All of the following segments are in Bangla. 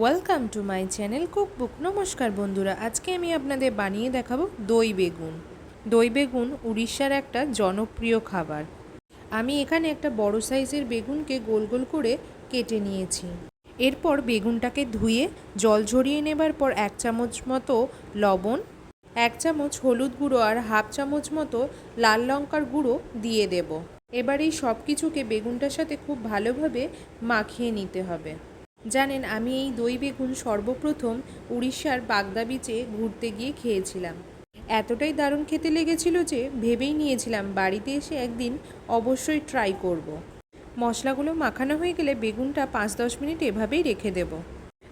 Welcome to my channel cookbook নমস্কার বন্ধুরা, আজকে আমি আপনাদের বানিয়ে দেখাবো দই বেগুন। দই বেগুন উড়িষ্যার একটা জনপ্রিয় খাবার। আমি এখানে একটা বড় সাইজের বেগুনকে গোল গোল করে কেটে নিয়েছি। এরপর বেগুনটাকে ধুয়ে জল ঝরিয়ে নেবার পর এক চামচ মতো লবণ, এক চামচ হলুদ গুঁড়ো আর হাফ চামচ মতো লাল লঙ্কার গুঁড়ো দিয়ে দেব। এবার এই সব কিছুকে বেগুনটার সাথে খুব ভালোভাবে মাখিয়ে নিতে হবে। জানেন, আমি এই দই বেগুন সর্বপ্রথম উড়িষ্যার বাগদা বিচে ঘুরতে গিয়ে খেয়েছিলাম। এতটাই দারুণ খেতে লেগেছিল যে ভেবেই নিয়েছিলাম বাড়িতে এসে একদিন অবশ্যই ট্রাই করব। মশলাগুলো মাখানো হয়ে গেলে বেগুনটা পাঁচ দশ মিনিট এভাবেই রেখে দেব।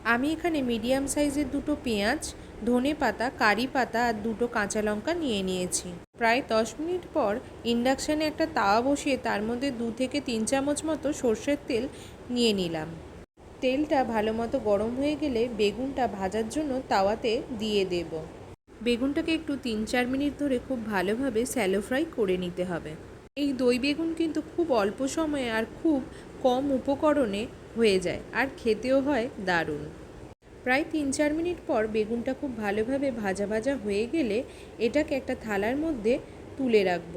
আমি এখানে মিডিয়াম সাইজের দুটো পেঁয়াজ, ধনে পাতা, কারি পাতা আর দুটো কাঁচা লঙ্কা নিয়ে নিয়েছি। প্রায় দশ মিনিট পর ইন্ডাকশানে একটা তাওয়া বসিয়ে তার মধ্যে দু থেকে তিন চামচ মতো সর্ষের তেল নিয়ে নিলাম। তেলটা ভালো মতো গরম হয়ে গেলে বেগুনটা ভাজার জন্য তাওয়াতে দিয়ে দেব। বেগুনটাকে একটু তিন চার মিনিট ধরে খুব ভালোভাবে স্যালো ফ্রাই করে নিতে হবে। এই দই বেগুন কিন্তু খুব অল্প সময়ে আর খুব কম উপকরণে হয়ে যায় আর খেতেও হয় দারুণ। প্রায় তিন চার মিনিট পর বেগুনটা খুব ভালোভাবে ভাজা ভাজা হয়ে গেলে এটাকে একটা থালার মধ্যে তুলে রাখব।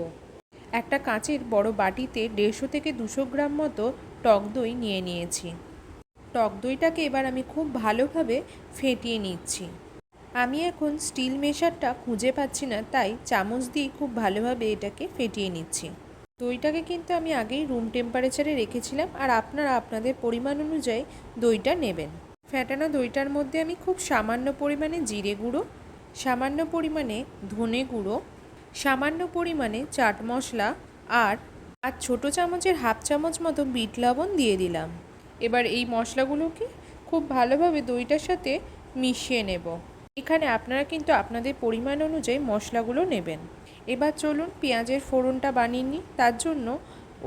একটা কাঁচের বড় বাটিতে দেড়শো থেকে দুশো গ্রাম মতো টক দই নিয়ে নিয়েছি। টক দইটাকে এবার আমি খুব ভালোভাবে ফেটিয়ে নিচ্ছি। আমি এখন স্টিল মেশারটা খুঁজে পাচ্ছি না, তাই চামচ দিয়ে খুব ভালোভাবে এটাকে ফেটিয়ে নিচ্ছি। দইটাকে কিন্তু আমি আগেই রুম টেম্পারেচারে রেখেছিলাম আর আপনারা আপনাদের পরিমাণ অনুযায়ী দইটা নেবেন। ফ্যাটানো দইটার মধ্যে আমি খুব সামান্য পরিমাণে জিরে গুঁড়ো, সামান্য পরিমাণে ধনে গুঁড়ো, সামান্য পরিমাণে চাট মশলা আর আর ছোটো চামচের হাফ চামচ মতো বিট লবণ দিয়ে দিলাম। এবার এই মশলাগুলোকে খুব ভালোভাবে দইটার সাথে মিশিয়ে নেব। এখানে আপনারা কিন্তু আপনাদের পরিমাণ অনুযায়ী মশলাগুলো নেবেন। এবার চলুন পেঁয়াজের ফোড়নটা বানিয়ে নিই। তার জন্য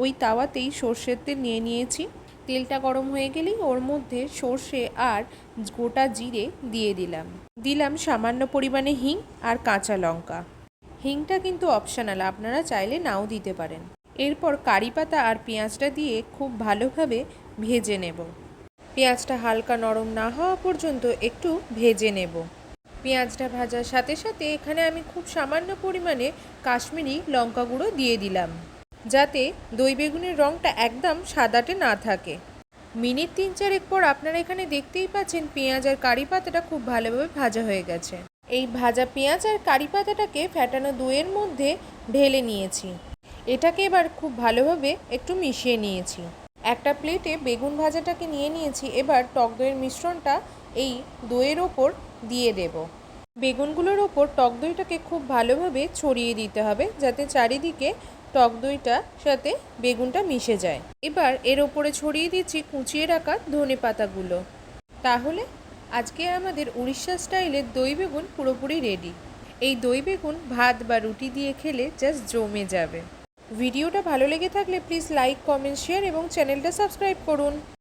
ওই তাওয়াতেই সর্ষের তেল নিয়ে নিয়েছি। তেলটা গরম হয়ে গেলেই ওর মধ্যে সর্ষে আর গোটা জিরে দিয়ে দিলাম। দিলাম সামান্য পরিমাণে হিং আর কাঁচা লঙ্কা। হিংটা কিন্তু অপশানাল, আপনারা চাইলে নাও দিতে পারেন। এরপর কারি পাতা আর পেঁয়াজটা দিয়ে খুব ভালোভাবে ভেজে নেব। পেঁয়াজটা হালকা নরম না হওয়া পর্যন্ত একটু ভেজে নেব। পেঁয়াজটা ভাজার সাথে সাথে এখানে আমি খুব সামান্য পরিমাণে কাশ্মীরি লঙ্কা গুঁড়ো দিয়ে দিলাম, যাতে দই বেগুনের রঙটা একদম সাদাটে না থাকে। মিনিট তিন চারেক পর আপনারা এখানে দেখতেই পাচ্ছেন পেঁয়াজ আর কারি পাতাটা খুব ভালোভাবে ভাজা হয়ে গেছে। এই ভাজা পেঁয়াজ আর কারি পাতাটাকে ফ্যাটানো দইয়ের মধ্যে ঢেলে নিয়েছি। এটাকে এবার খুব ভালোভাবে একটু মিশিয়ে নিয়েছি। একটা প্লেটে বেগুন ভাজাটাকে নিয়ে নিয়েছি, এবার টক দইয়ের মিশ্রণটা এই দইয়ের ওপর দিয়ে দেব। বেগুনগুলোর ওপর টক দইটাকে খুব ভালোভাবে ছড়িয়ে দিতে হবে, যাতে চারিদিকে টক দইটার সাথে বেগুনটা মিশে যায়। এবার এর ওপরে ছড়িয়ে দিচ্ছি কুচিয়ে রাখা ধনে পাতাগুলো। তাহলে আজকে আমাদের উড়িষ্যা স্টাইলের দই বেগুন পুরোপুরি রেডি। এই দই বেগুন ভাত বা রুটি দিয়ে খেলে জাস্ট জমে যাবে। ভিডিওটা ভালো লেগে থাকলে প্লিজ লাইক কমেন্ট শেয়ার এবং চ্যানেলটা সাবস্ক্রাইব করুন।